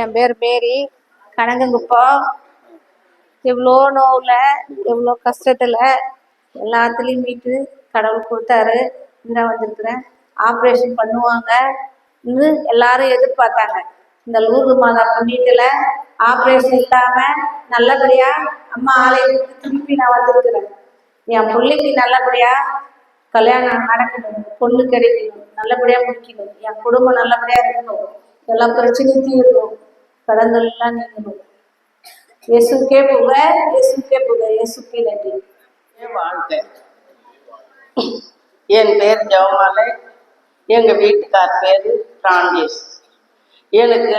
என் பேர் மேரி. கனகங்குப்பம். எவ்வளோ நோவில் எவ்வளோ கஷ்டத்தில் எல்லாத்துலேயும் மீட்டு கடவுள் கொடுத்தாரு. இந்த வந்திருக்கிறேன். ஆப்ரேஷன் பண்ணுவாங்க. எல்லாரும் எதிர்பார்த்தாங்க. இந்த லூர்து மாதா புண்ணியத்தில் ஆப்ரேஷன் இல்லாமல் நல்லபடியாக அம்மா ஆலயத்துக்கு திருப்பி நான் வந்திருக்கிறேன். என் பிள்ளைக்கு நல்லபடியாக கல்யாணம் நடக்கணும். பொண்ணு கிடைக்கணும். நல்லபடியாக முடிக்கணும். என் குடும்பம் நல்லபடியாக இருக்கணும். எல்லா பிரச்சனையும் தீரணும். கடங்கள் எல்லாம் நீங்க இயேசுக்கே புக இயேசுக்கே புக இயேசுக்கே நன்றி வாழ்க்கை. என் பேர் ஜெவமாலை எங்க வீட்டுக்கார் பேரு பிராண்டேஷ் எனக்கு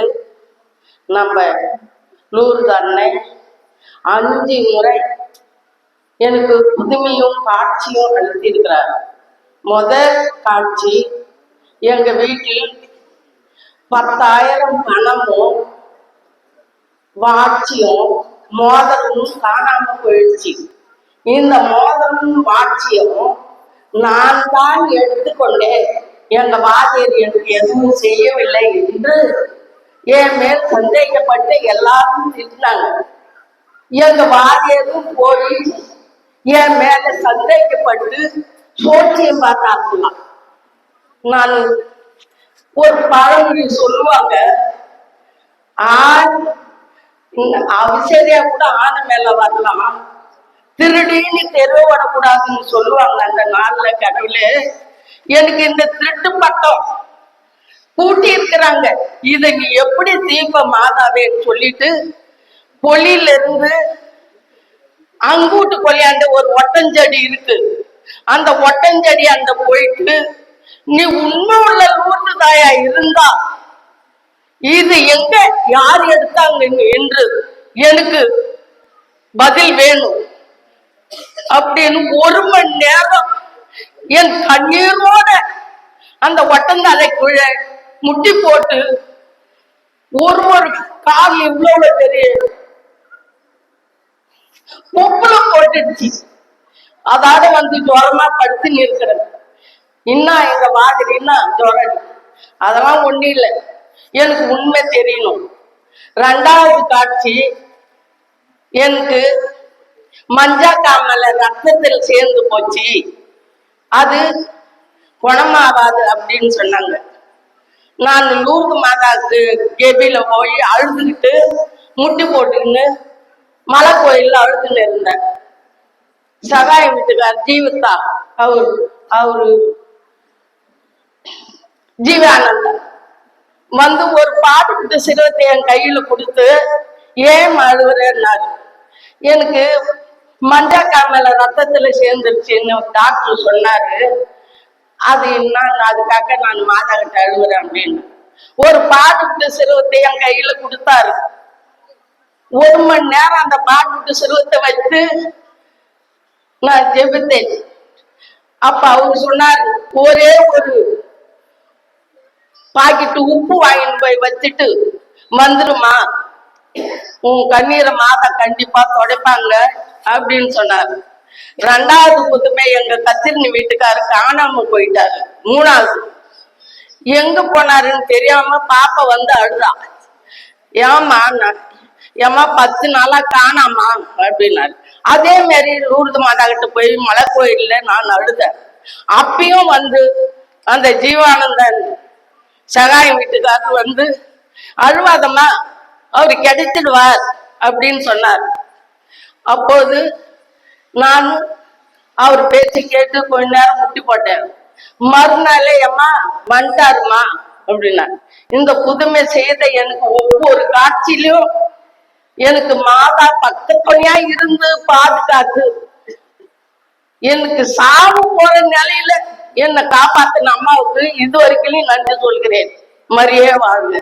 நம்ம நூறு தன்னை அஞ்சு முறை எனக்கு புதுமையும் காட்சியும் அளித்திருக்கிறார். முதல் காட்சி எங்க வீட்டில் பத்தாயிரம் பணமும் வாட்சியும் மோதலும் காணாம போயிடுச்சு. இந்த மோதலும் வாட்சியம் நான் தான் எடுத்துக்கொண்டேன். எங்க வாத்தியர் எனக்கு எதுவும் செய்யவில்லை என்று என் மேல் சந்தேகப்பட்டு எல்லாரும் திட்டினாங்க. எங்க வாத்தியரும் போய் என் மேல சந்தேகப்பட்டு சோற்றியம் பார்த்தாங்களாம் நான் ஒரு பழமொழி சொல்லுவாங்க ஆண் அவசரியா கூட ஆணை மேல வரலாம். திருடின்னு தெருவ வரக்கூடாதுன்னு சொல்லுவாங்க அந்த நாள்ல கடவுளே. எனக்கு இந்த திருட்டு பட்டம் கூட்டி இருக்கிறாங்க. இதை நீ எப்படி தீப மாதாவேன்னு சொல்லிட்டு பொலியில இருந்து அங்கூட்டு கொலையாண்ட ஒரு ஒட்டஞ்செடி இருக்கு. அந்த ஒட்டஞ்செடி அந்த போயிட்டு நீ உண்மை உள்ள லூர்து தாயா இருந்தா இது எங்க? யார் எடுத்தாங்க என்று எனக்கு பதில் வேணும். அப்படின்னு ஒரு மணி நேரம் என் கண்ணீரோட அந்த ஒட்டந்தலைக்குள்ள முட்டி போட்டு ஒரு ஒரு கால் இவ்வளவு பெரிய கொப்புல போட்டுடுச்சு. அதால வந்து ஜுரமா படுத்து நிற்கிறேன். இன்னும் எங்க மாதிரி இன்னும் ஜுரம் அதெல்லாம் ஒண்ணு இல்லை. எனக்கு உண்மை தெரியணும். ரெண்டாவது காட்சி எனக்கு மஞ்சா காமல ரத்தத்தில் சேர்ந்து போச்சு. அது குணமாகாது அப்படின்னு சொன்னாங்க. நான் லூர்து மாதா கேபியில போய் அழுதுகிட்டு முட்டி போட்டுக்கின்னு மலை கோயில்ல அழுதுன்னு இருந்தேன். சகாய வீட்டுக்கார் ஜீவிதா அவரு அவரு ஜீவானந்தா. வந்து ஒரு பாட்டுக்கிட்ட சிறுவத்தை என் கையில கொடுத்து ஏன் அழுகுறேன்னாரு எனக்கு மஞ்சா காமல ரத்தத்துல சேர்ந்துருச்சுன்னு டாக்டர் சொன்னாரு. அது என்ன அதுக்காக நான் மாதா கிட்ட அழுகுறேன் அப்படின்னு. ஒரு பாட்டுக்கிட்ட சிறுவத்தை என் கையில கொடுத்தாரு. ஒரு மணி நேரம் அந்த பாட்டுக்கிட்ட சிறுவத்தை வைத்து நான் ஜெபித்தேன். அப்ப அவரு சொன்னார் ஒரே ஒரு பாக்கெட்டு உப்பு வாங்கிட்டு போய் வச்சுட்டு வந்துருமா உன் கண்ணீரை மாதா கண்டிப்பா துடைப்பாங்க அப்படின்னு சொன்னாரு. ரெண்டாவது புதுமை எங்க கத்திரினி வீட்டுக்காரு காணாம போயிட்டாரு. மூணாவது எங்க போனாருன்னு தெரியாம பாப்பா வந்து அழுதா. ஏமா ஏமா பத்து நாளா காணாமா? அப்படின்னாரு. அதே மாதிரி லூர்து மாதா கிட்ட போய் மலை கோயில்ல நான் அழுதேன். அப்பயும் வந்து அந்த ஜீவானந்தன் சகாய வீட்டுக்காரர் வந்து அழுவாதம்மா அவர் கிடைச்சிடுவார் அப்படின்னு சொன்னார். அப்போது நானும் அவர் பேச்சு கேட்டு கொஞ்ச நேரம் முட்டி போட்டேன். மறுநாளே அம்மா வந்துட்டாருமா அப்படின்னா இந்த புதுமை செய்த எனக்கு ஒவ்வொரு காட்சியிலும் எனக்கு மாதா பக்கத்துணையா இருந்து பாதுகாத்து எனக்கு சாவு போற நிலையில என்னை காப்பாத்தின அம்மாவுக்கு இது வரைக்கும் நன்றி சொல்கிறேன். மரியே வாழ்க.